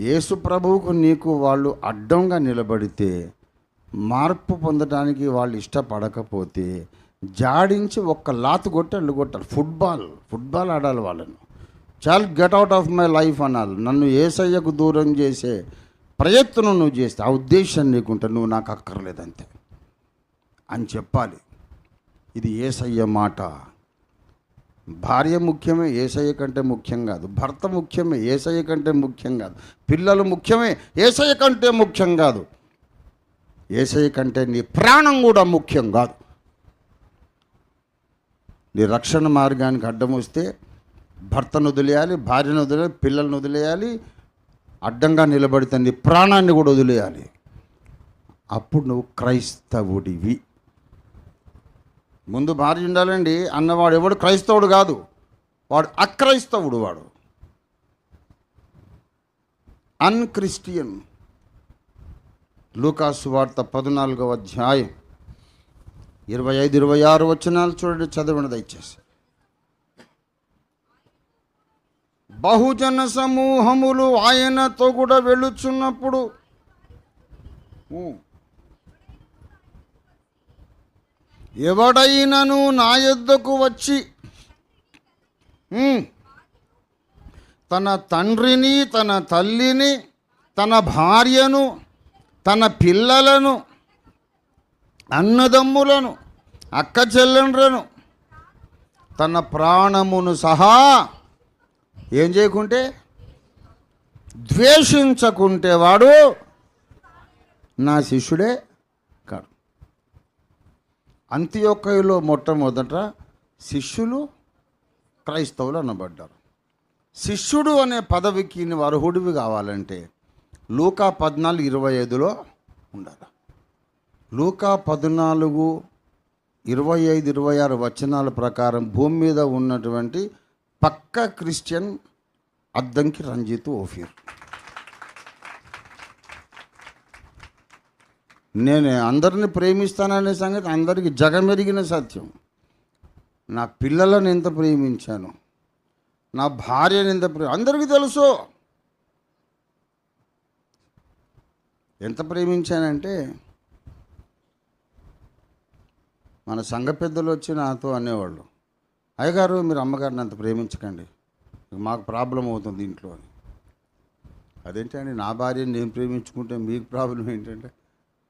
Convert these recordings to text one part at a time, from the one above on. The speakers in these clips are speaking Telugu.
యేసు ప్రభువుకు నీకు వాళ్ళు అడ్డంగా నిలబడితే మార్పు పొందడానికి వాళ్ళు ఇష్టపడకపోతే జాడించి ఒక్క లాతు కొట్టి అల్లు కొట్టాలి. ఫుట్బాల్ ఫుట్బాల్ ఆడాలి వాళ్ళను. చాల్ get out of my life అనాలి. నన్ను ఏసయ్యకు దూరం చేసే ప్రయత్నం నువ్వు చేస్తే ఆ ఉద్దేశం నీకుంటే నువ్వు నాకు అక్కర్లేదంతే. అని చెప్పాలి. ఇది ఏసయ్య మాట. భార్య ముఖ్యమే ఏసయ్య కంటే ముఖ్యం కాదు. భర్త ముఖ్యమే ఏసయ్య కంటే ముఖ్యం కాదు. పిల్లలు ముఖ్యమే ఏసయ్య కంటే ముఖ్యం కాదు. ఏసయ్య కంటే నీ ప్రాణం కూడా ముఖ్యం కాదు. నీ రక్షణ మార్గానికి అడ్డం వస్తే భర్తను వదిలేయాలి భార్యను వదిలేయాలి పిల్లలను వదిలేయాలి అడ్డంగా నిలబడితే నీ ప్రాణాన్ని కూడా వదిలేయాలి. అప్పుడు నువ్వు క్రైస్తవుడివి. ముందు భార్య ఉండాలండి. అన్నవాడు ఎవడు? క్రైస్తవుడు కాదు. వాడు అక్రైస్తవుడు వాడు. అన్క్రిస్టియన్. లూకాసు వార్త పద్నాలుగవ అధ్యాయం. ఇరవై ఐదు ఇరవై ఆరు వచనాలు చూడండి చదవండి దయచేసి. బహుజన సమూహములు ఆయనతో కూడా వెళ్ళుచున్నప్పుడు ఎవడైనను నా యొద్దకు వచ్చి తన తండ్రిని తన తల్లిని తన భార్యను తన పిల్లలను అన్నదమ్ములను అక్క చెల్లెండ్రను తన ప్రాణమును సహా ఏం చేయకుంటే ద్వేషించకుంటే వాడు నా శిష్యుడే. అంత్యోక్కయలో మొట్టమొదట శిష్యులు క్రైస్తవులు అనబడ్డారు. శిష్యుడు అనే పదవికి అర్హుడివి కావాలంటే లూకా పద్నాలుగు ఇరవై ఐదులో ఉండాలి. లూకా పద్నాలుగు ఇరవై ఐదు ఇరవై ఆరు వచనాల ప్రకారం భూమి మీద ఉన్నటువంటి పక్క క్రిస్టియన్ అద్దంకి రంజిత్ ఓఫీర్. నేను అందరిని ప్రేమిస్తాననే సంగతి అందరికీ జగమెరిగిన సత్యం. నా పిల్లలను ఎంత ప్రేమించాను? నా భార్యను ఎంత ప్రే అందరికీ తెలుసు. ఎంత ప్రేమించానంటే మన సంఘ పెద్దలు వచ్చి నాతో అనేవాళ్ళు. అయ్యగారు మీరు అమ్మగారిని అంత ప్రేమించకండి. మాకు ప్రాబ్లం అవుతుంది ఇంట్లో అని. అదేంటండి నా భార్యని నేను ప్రేమించుకుంటే మీకు ప్రాబ్లం ఏంటంటే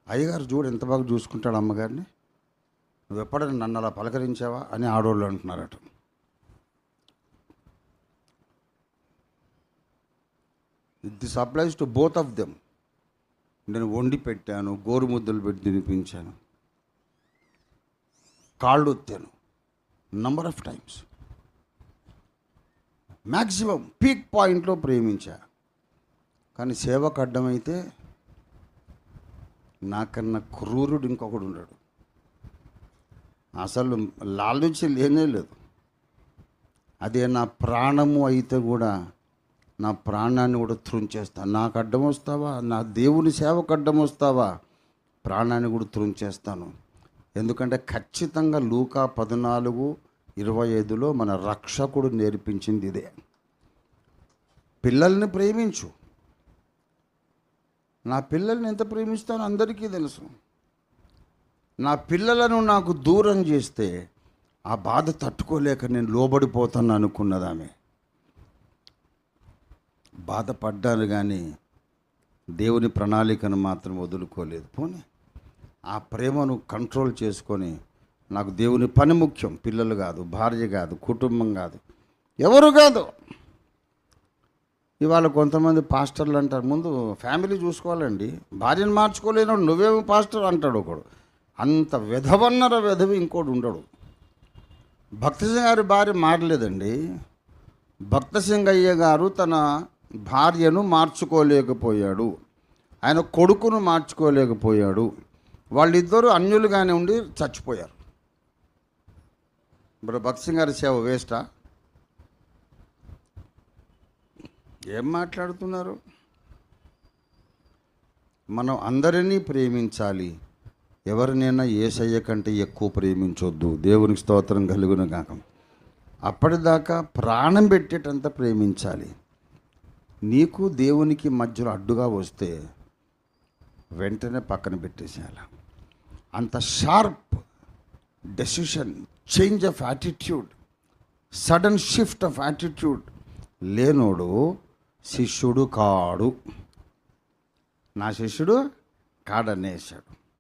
అయ్యగారు చూడు ఎంత బాగా చూసుకుంటాడు అమ్మగారిని. నువ్వు ఎప్పుడైనా నన్ను అలా పలకరించావా? అని ఆడవాళ్ళు అంటున్నారట. This applies to both of them నేను వండి పెట్టాను గోరుముద్దలు పెట్టి తినిపించాను కాళ్ళు ఒత్తాను number of times maximum peak పాయింట్లో ప్రేమించా. కానీ సేవకు అడ్డమైతే నాకన్నా క్రూరుడు ఇంకొకడు ఉన్నాడు అసలు లాలుచి లేనే లేదు. అదే నా ప్రాణము అయితే కూడా నా ప్రాణాన్ని కూడా త్రుంచేస్తాను నాకు అడ్డం వస్తావా? నా దేవుని సేవకు అడ్డం వస్తావా? ప్రాణాన్ని కూడా త్రుంచేస్తాను ఎందుకంటే ఖచ్చితంగా లూకా పద్నాలుగు ఇరవై ఐదులో మన రక్షకుడు నేర్పించింది ఇదే. పిల్లల్ని ప్రేమించు. నా పిల్లల్ని ఎంత ప్రేమిస్తానో అందరికీ తెలుసు. నా పిల్లలను నాకు దూరం చేస్తే ఆ బాధ తట్టుకోలేక నేను లోబడిపోతాను అనుకున్నదామె బాధపడ్డాను కానీ దేవుని ప్రణాళికను మాత్రం వదులుకోలేదు. పోనీ ఆ ప్రేమను కంట్రోల్ చేసుకొని నాకు దేవుని పని ముఖ్యం. పిల్లలు కాదు భార్య కాదు కుటుంబం కాదు. ఎవరు కాదు. ఇవాళ కొంతమంది పాస్టర్లు అంటారు ముందు ఫ్యామిలీ చూసుకోవాలండి. భార్యను మార్చుకోలేను నువ్వేమి పాస్టర్ అంటాడు ఒకడు. అంత విధవన్నర విధవి ఇంకోటి ఉండడు. భక్తసింగ్ గారి భార్య మారలేదండి. భక్తసింగ్ అయ్య గారు తన భార్యను మార్చుకోలేకపోయాడు. ఆయన కొడుకును మార్చుకోలేకపోయాడు. వాళ్ళిద్దరూ అన్యులుగానే ఉండి చచ్చిపోయారు. ఇప్పుడు భక్తసింగ్ గారి సేవ వేస్టా? ఏం మాట్లాడుతున్నారు? మనం అందరినీ ప్రేమించాలి. ఎవరినైనా ఏసయ్య కంటే ఎక్కువ ప్రేమించొద్దు. దేవునికి స్తోత్రం కలుగును కాక అప్పటిదాకా ప్రాణం పెట్టేటంత ప్రేమించాలి. నీకు దేవునికి మధ్యలో అడ్డుగా వస్తే వెంటనే పక్కన పెట్టేసేయాలి. అంత sharp decision change of attitude sudden shift of attitude లేనోడు శిష్యుడు కాడు. నా శిష్యుడు కాడనేశాడు.